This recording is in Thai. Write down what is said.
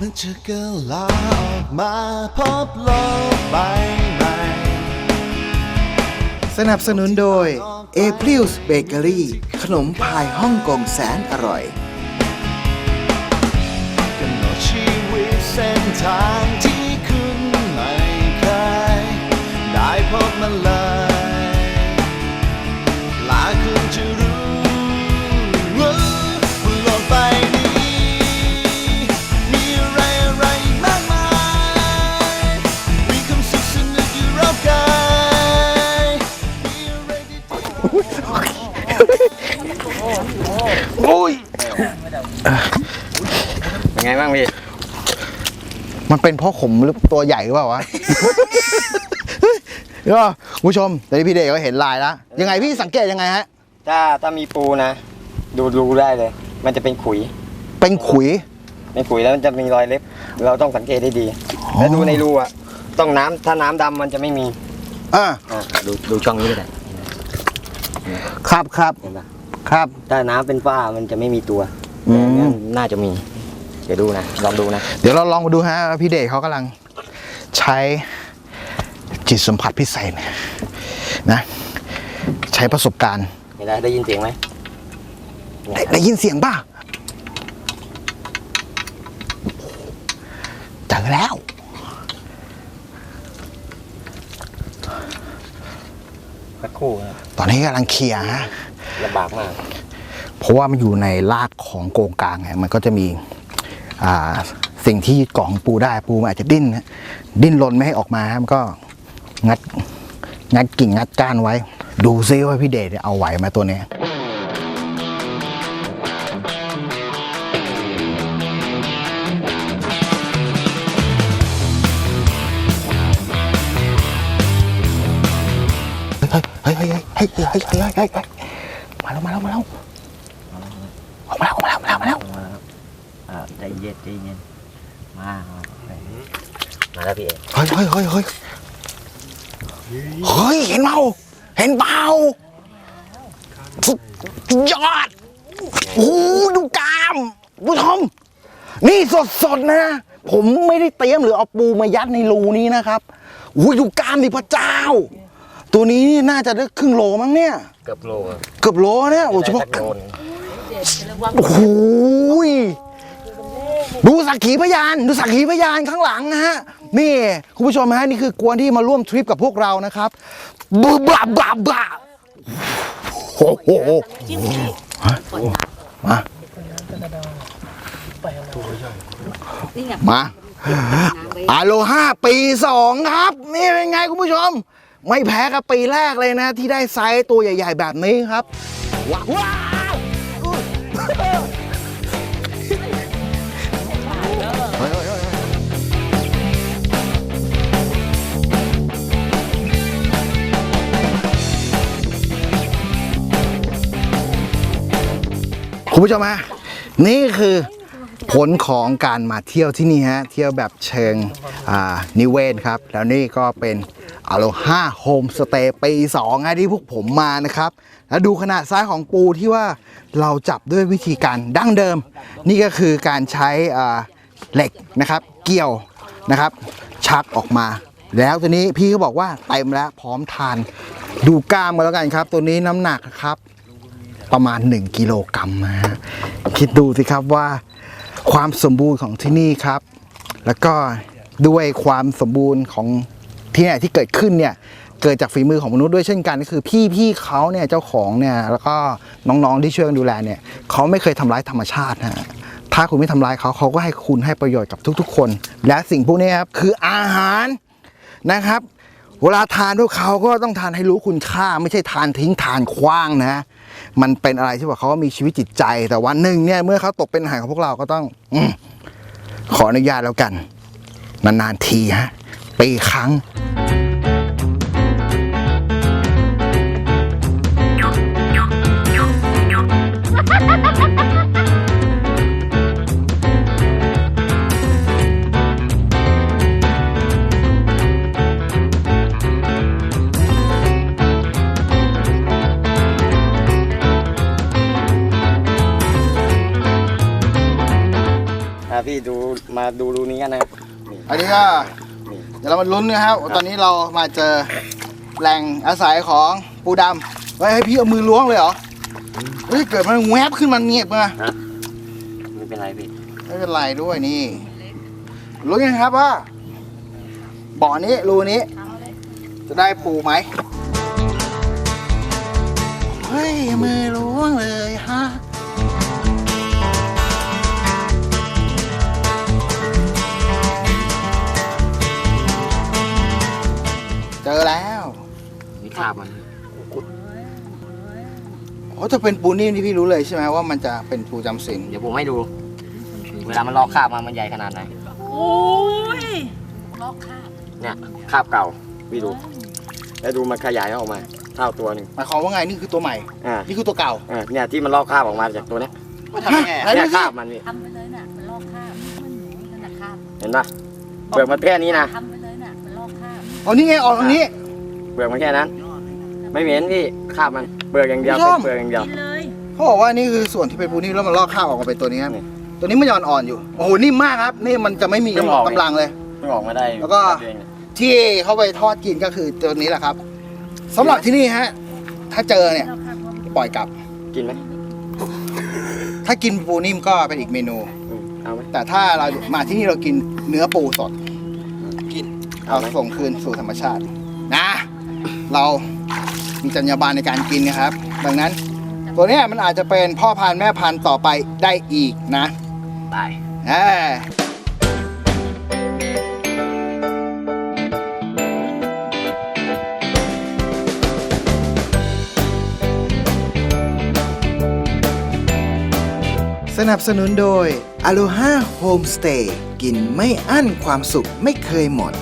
มันจะกลาออกมาพบโลกใบใหม่สนับสนุนโดย a p r i l s Bakery ขนมพายฮ่องกงแสนอร่อยกำหนดชีวิตเส้นทาง โอ้ยเป็นไงบ้างพี่ มันเป็นเพราะผมหรือตัวใหญ่หรือเปล่าวะ ก็คุณผู้ชมตอนนี้พี่เดชก็เห็นลายแล้วยังไงพี่สังเกตยังไงฮะ ถ้าถ้ามีปูนะ ดูดูได้เลย มันจะเป็นขุย เป็นขุย เป็นขุยแล้วมันจะมีรอยเล็บ เราต้องสังเกตได้ดี แล้วดูในรูอะ ต้องน้ำถ้าน้ำดำมันจะไม่มีอ่าอ่าดูดูช่องนี้ก็ได้ครับครับเห็นปะ ครับถ้าน้ำเป็นฝ้ามันจะไม่มีตัวอืม แต่เนี่ยน่าจะมี เดี๋ยวดูนะ ลองดูนะ เดี๋ยวเราลองมาดูฮะว่าพี่เดชเขากำลังใช้จิตสัมผัสพิเศษนะ ใช้ประสบการณ์เห็นไหมได้ยินเสียงไหมได้ได้ยินเสียงป่ะเจอแล้ว สักครู่นะตอนนี้กำลังเคลียร์ฮะ ลำบากมาก เพราะว่ามันอยู่ในรากของโกงกลางไงมันก็จะมีอ่าสิ่งที่ยึดเกาะของปูได้ปูมันอาจจะดิ้นนะดิ้นรนไม่ให้ออกมาฮะมันก็งัดงัดกิ่งงัดก้านไว้ ดูซิว่าพี่เดชเอาไหวไหมาตัวเนี้ยเฮ้ยเฮ้ยเฮ้ยเฮ้ยเฮ้ยเฮ้ย มาแล้วมาแล้วมาแล้วออกมาแล้วออกมาแล้วออกมาแล้วออกมาแล้วอ่าใจเย็นใจเย็นมามาแล้วพี่เอกเฮ้ยเฮ้ยเฮ้ยเฮ้ยเฮ้ยเห็นเปล่าเห็นเปล่าสุดยอดโอ้โหดูกล้ามผู้ชมนี่สดสดๆนะ ผมไม่ได้เตรียมหรือเอาปูมายัดในรูนี้นะครับโอ้ยดูกล้ามดิพระเจ้า ตัวนี้นี่น่าจะได้ครึ่งโลมั้งเนี่ย เกือบโลอะเกือบโลเนี่ยโอ้เฉพาะได้สักโลนึงโอ้โหยดูสักขีพยาน ดูสักขีพยานข้างหลังนะฮะ นี่คุณผู้ชมฮะนี่คือกวนที่มาร่วมทริปกับพวกเรานะครับบลาบลาบลาโอ้โหฮะมามา อาโลห้าปีสองครับ นี่เป็นไงคุณผู้ชม ไม่แพ้กับปีแรกเลยนะ ที่ได้ไซส์ตัวใหญ่ ๆ แบบนี้ครับ ว้าวว้าวเฮ้ยเฮ้ยเฮ้ยเฮ้ยคุณผู้ชมฮะนี่คือผลของการมาเที่ยวที่นี่ฮะ เที่ยวแบบเชิงอ่านิเวศครับ แล้วนี่ก็เป็น อโลฮาโฮมสเตย์ปี2ฮะที่พวกผมมานะครับ แล้วดูขนาดไซส์ของปูที่ว่าเราจับด้วยวิธีการดั้งเดิม นี่ก็คือการใช้เหล็กนะครับ เกี่ยวนะครับ ชักออกมา แล้วตัวนี้พี่เขาบอกว่าเต็มแล้วพร้อมทาน ดูกล้ามมาแล้วกันครับ ตัวนี้น้ำหนักครับ ประมาณ 1กิโลกรัมนะฮะคิดดูสิครับว่าความสมบูรณ์ของที่นี่ครับ แล้วก็ด้วยความสมบูรณ์ของ ที่เนี่ยที่เกิดขึ้นเนี่ยเกิดจากฝีมือของมนุษย์ด้วยเช่นกันก็คือพี่พี่เขาเนี่ยเจ้าของเนี่ยแล้วก็น้องๆที่ช่วยกันดูแลเนี่ยเขาไม่เคยทำร้ายธรรมชาติฮะถ้าคุณไม่ทำร้ายเขาเขาก็ให้คุณให้ประโยชน์กับทุก ๆ คน และสิ่งพวกนี้ครับคืออาหารนะครับ เวลาทานพวกเขาก็ต้องทานให้รู้คุณค่า ไม่ใช่ทานทิ้งทานคว้างนะมันเป็นอะไรที่ว่าเขามีชีวิตจิตใจ แต่วันหนึ่งเนี่ยเมื่อเขาตกเป็นอาหารของพวกเราก็ต้องอขออนุญาตแล้วกัน นานๆทีฮะ ปีครั้งอ่าพี่พี่ดูมาดูรูนี้กันนะครับนี่อันนี้ก็นี่เดี๋ยวเรามาลุ้นนะครับว่าตอนนี้เรามาเจอแหล่งอาศัยของปูดำเฮ้ยให้พี่เอามือล้วงเลยเหรอเฮ้ยเกิดมันแวบขึ้นมาเงียบมาไม่เป็นไรพี่ไม่เป็นไรด้วยนี่รู้ยังครับว่าบ่อนี้รูนี้ จะได้ปูไหมเฮ้ยมือล้วงเลยฮะ โอ้จะเป็นปูนิ่มที่พี่รู้เลยใช่ไหมว่ามันจะเป็นปูจำศีลเดี๋ยวผมให้ดู เวลามันลอกคราบมามันใหญ่ขนาดไหนโอ้ยลอกข้าวเนี่ยคราบเก่าพี่ดู แล้วดูมันขยายออกมาเท่าตัวหนึ่งหมายความว่าไงนี่คือตัวใหม่ อ่านี่คือตัวเก่าอ่าเนี่ยที่มันลอกคราบออกมาจากตัวเนี้ยทำยังไงเนี่ยคราบมันพี่ทำไปเลยน่ะมันลอกข้าวมันหนูนั่นน่ะข้าวเห็นปะเปลือกมันแค่นี้นะทำไปเลยน่ะมันลอกข้าวอ๋อนี่ไงออกตรงนี้เปลือกมันแค่นั้น ไม่เหม็นพี่คราบมันเปลือกอย่างเดียวคุณผู้ชเป็นม เปลือกอย่างเดียว กินเลยเขาบอกว่านี่คือส่วนที่เป็นปูนิ่มแล้วมันลอกข้าวออกมาเป็นตัวนี้ครับนี่ตัวนี้มันยังอ่อนๆอยู่ โอ้โหนิ่มมากครับ นี่มันจะไม่มีเพิ่งออก กำลังเลย เพิ่งออกมาได้แล้วก็ เดือนเนี่ยที่เขาไปทอดกินก็คือตัวนี้แหละครับสำหรับที่นี่ฮะ ถ้าเจอเนี่ยลอกข้าวเพราะมันปล่อยกลับ กินไหมถ้ากินปูนิ่มก็เป็นอีกเมนู อืมเอาไหมแต่ถ้าเรามาที่นี่เรากินเนื้อปูสด กินเอาเอาไหมส่งคืนสู่ธรรมชาติ นะ เรา มีจรรยาบรรณในการกินนะครับ ดังนั้น ตัวเนี้ยมันอาจจะเป็นพ่อพันธุ์แม่พันธุ์ต่อไปได้อีกนะตายอ่าสนับสนุนโดย Aloha Homestay กินไม่อั้นความสุขไม่เคยหมด